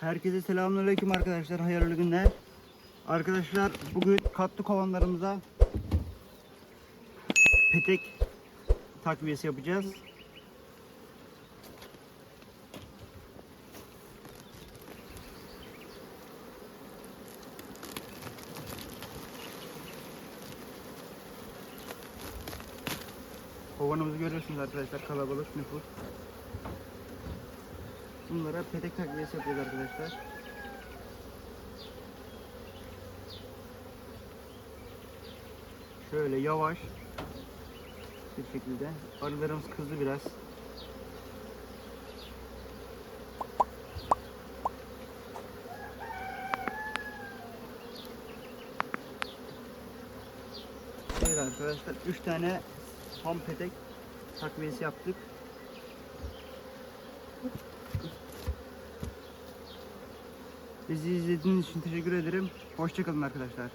Herkese selamünaleyküm arkadaşlar. Hayırlı günler. Arkadaşlar bugün katlı kovanlarımıza petek takviyesi yapacağız. Kovanımızı görüyorsunuz arkadaşlar kalabalık nüfus. Bunlara petek takviyesi yapıyoruz arkadaşlar. Şöyle yavaş bir şekilde. Arılarımız kızdı biraz. Şöyle arkadaşlar 3 tane ham petek takviyesi yaptık. Bizi izlediğiniz için teşekkür ederim. Hoşçakalın arkadaşlar.